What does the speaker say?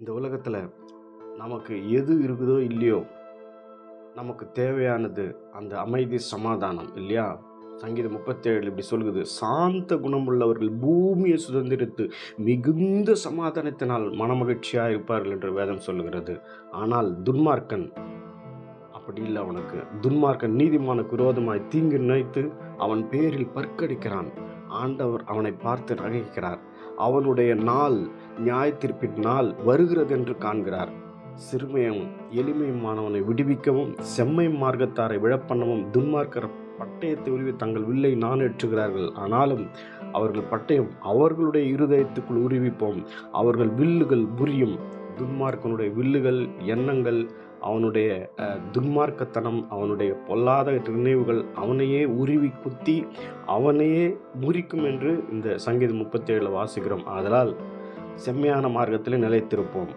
இந்த உலகத்தில் நமக்கு எது இருக்குதோ இல்லையோ நமக்கு தேவையானது அந்த அமைதி சமாதானம் இல்லையா? சங்கீதம் முப்பத்தேழு இப்படி சொல்லுது சாந்த குணமுள்ளவர்கள் பூமியை சுதந்திரித்து மிகுந்த சமாதானத்தினால் மனமகிழ்ச்சியாக இருப்பார்கள் என்று வேதம் சொல்லுகிறது. ஆனால் துன்மார்க்கன் அப்படி இல்லை அவனுக்கு. துன்மார்க்கன் நீதிமானுக்கு விரோதமாய் தீங்கு நினைத்து அவன் பேரில் பற்கடிக்கிறான். ஆண்டவர் அவனை பார்த்து நகைக்கிறார். அவனுடைய நாள் நியாயத்தீர்ப்பின் நாள் வருகிறது என்று காண்கிறார். சிறுமையும் எளிமையுமானவனை விடுவிக்கவும் செம்மை மார்க்கத்தாரை விழப்பண்ணவும் துன்மார்க்கர் பட்டயத்தை உருவி தங்கள் வில்லை நான் ஏற்றுகிறார்கள். ஆனாலும் அவர்கள் பட்டயம் அவர்களுடைய இருதயத்துக்குள் உருவிப்போம். அவர்கள் வில்லுகள் புரியும். துன்மார்க்கனுடைய வில்லுகள் எண்ணங்கள் அவனுடைய துன்மார்க்கத்தனம் அவனுடைய பொல்லாத நினைவுகள் அவனையே உருவி குத்தி அவனையே முறிக்கும் என்று இந்த சங்கீதம் முப்பத்தேழில் வாசிக்கிறோம். அதனால் செம்மையான மார்க்கத்தில் நிலைத்திருப்போம்.